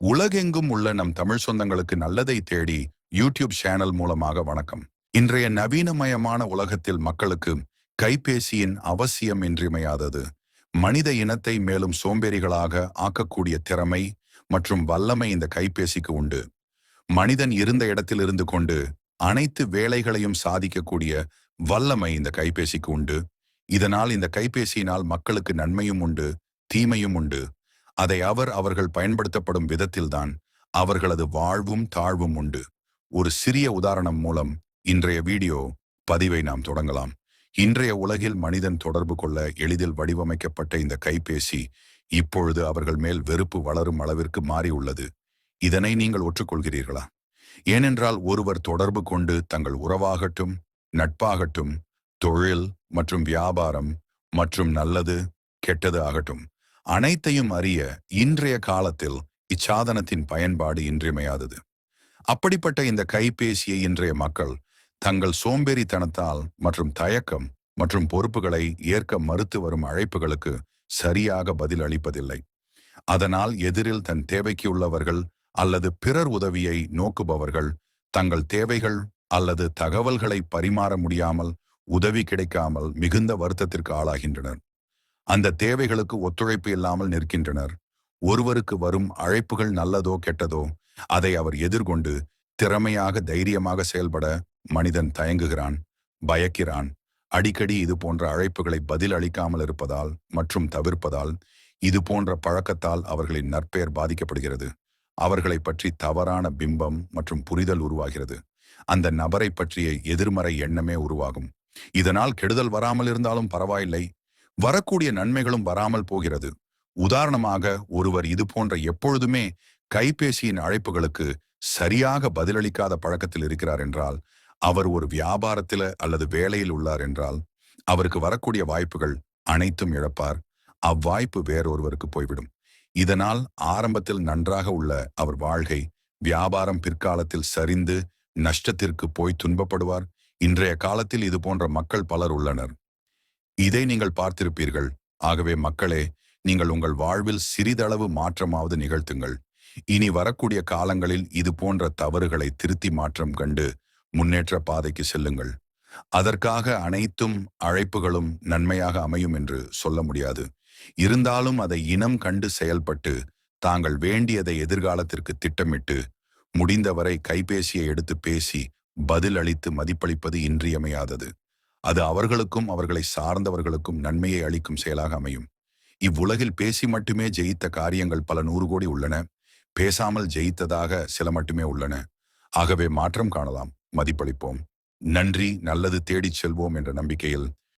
உலகெங்கும் உள்ள நம் தமிழ் சொந்தங்களுக்கு நல்லதை தேடி யூடியூப் சேனல் மூலமாக வணக்கம். இன்றைய நவீனமயமான உலகத்தில் மக்களுக்கு கைபேசியின் அவசியம் இன்றியமையாதது. மனித இனத்தை மேலும் சோம்பேறிகளாக ஆக்கக்கூடிய திறமை மற்றும் வல்லமை இந்த கைபேசிக்கு உண்டு. மனிதன் இருந்த இடத்தில் இருந்து கொண்டு அனைத்து வேலைகளையும் சாதிக்கக்கூடிய வல்லமை இந்த கைபேசிக்கு உண்டு. இதனால் இந்த கைபேசியினால் மக்களுக்கு நன்மையும் உண்டு தீமையும் உண்டு. அதை அவர் அவர்கள் பயன்படுத்தப்படும் விதத்தில்தான் அவர்களது வாழ்வும் தாழ்வும் உண்டு. ஒரு சிறிய உதாரணம் மூலம் இன்றைய வீடியோ பதிவை நாம் தொடங்கலாம். இன்றைய உலகில் மனிதன் தொடர்பு கொள்ள எளிதில் வடிவமைக்கப்பட்ட இந்த கைபேசி இப்பொழுது அவர்கள் மேல் வெறுப்பு வளரும் அளவிற்கு மாறியுள்ளது இதனை நீங்கள் ஒற்றுக்கொள்கிறீர்களா? ஏனென்றால் ஒருவர் தொடர்பு கொண்டு தங்கள் உறவாகட்டும் நட்பாகட்டும் தொழில் மற்றும் வியாபாரம் மற்றும் நல்லது கெட்டது ஆகட்டும். அனைத்தையும் அறிய இன்றைய காலத்தில் இச்சாதனத்தின் பயன்பாடு இன்றியமையாதது. அப்படிப்பட்ட இந்த கைபேசியை இன்றைய மக்கள் தங்கள் சோம்பேறித்தனத்தால் மற்றும் தயக்கம் மற்றும் பொறுப்புகளை ஏற்க மறுத்து வரும் அழைப்புகளுக்கு சரியாக பதில் அளிப்பதில்லை அதனால் எதிரில் தன் தேவைக்கு உள்ளவர்கள் அல்லது பிறர் உதவியை நோக்குபவர்கள் தங்கள் தேவைகள் அல்லது தகவல்களை பரிமாற முடியாமல் உதவி கிடைக்காமல் மிகுந்த வருத்தத்திற்கு ஆளாகின்றனர். அந்த தேவைகளுக்கு ஒத்துழைப்பு இல்லாமல் நிற்கின்றனர். ஒருவருக்கு வரும் அழைப்புகள் நல்லதோ கெட்டதோ அதை அவர் எதிர்கொண்டு திறமையாக தைரியமாக செயல்பட மனிதன் தயங்குகிறான் பயக்கிறான். அடிக்கடி இது போன்ற அழைப்புகளை பதில் அளிக்காமல் இருப்பதால் மற்றும் தவிர்ப்பதால் இது போன்ற பழக்கத்தால் அவர்களின் நற்பெயர் பாதிக்கப்படுகிறது. அவர்களை பற்றி தவறான பிம்பம் மற்றும் புரிதல் உருவாகிறது. அந்த நபரை பற்றிய எதிர்மறை எண்ணமே உருவாகும். இதனால் கெடுதல் வராமல் இருந்தாலும் பரவாயில்லை. வரக்கூடிய நன்மைகளும் வராமல் போகிறது. உதாரணமாக ஒருவர் இது போன்ற எப்பொழுதுமே கைபேசியின் அழைப்புகளுக்கு சரியாக பதிலளிக்காத பழக்கத்தில் இருக்கிறார் என்றால் அவர் ஒரு வியாபாரத்தில் அல்லது வேலையில் உள்ளார் என்றால் அவருக்கு வரக்கூடிய வாய்ப்புகள் அனைத்தும் இழப்பார். அவ்வாய்ப்பு வேறொருவருக்கு போய்விடும். இதனால் ஆரம்பத்தில் நன்றாக உள்ள அவர் வாழ்கை வியாபாரம் பிற்காலத்தில் சரிந்து நஷ்டத்திற்கு போய் துன்பப்படுவார். இன்றைய காலத்தில் இது போன்ற மக்கள் பலர் உள்ளனர். இதை நீங்கள் பார்த்திருப்பீர்கள். ஆகவே மக்களே நீங்கள் உங்கள் வாழ்வில் சிறிதளவு மாற்றமாவது நிகழ்த்துங்கள். இனி வரக்கூடிய காலங்களில் இது போன்ற தவறுகளை திருத்தி மாற்றம் கண்டு முன்னேற்ற பாதைக்கு செல்லுங்கள். அதற்காக அனைத்தும் அழைப்புகளும் நன்மையாக அமையும் என்று சொல்ல முடியாது. இருந்தாலும் அதை இனம் கண்டு செயல்பட்டு தாங்கள் வேண்டியதை எதிர்காலத்திற்கு திட்டமிட்டு முடிந்தவரை கைபேசியை எடுத்து பேசி பதில் அளித்து மதிப்பளிப்பது இன்றியமையாதது. அது அவர்களுக்கும் அவர்களை சார்ந்தவர்களுக்கும் நன்மையை அளிக்கும் செயலாக அமையும். இவ்வுலகில் பேசி மட்டுமே ஜெயித்த காரியங்கள் பல நூறு கோடி உள்ளன. பேசாமல் ஜெயித்ததாக சில மட்டுமே உள்ளன. ஆகவே மாற்றம் காணலாம். மதிப்பளிப்போம். நன்றி. நல்லது தேடிச் செல்வோம் என்ற நம்பிக்கையில்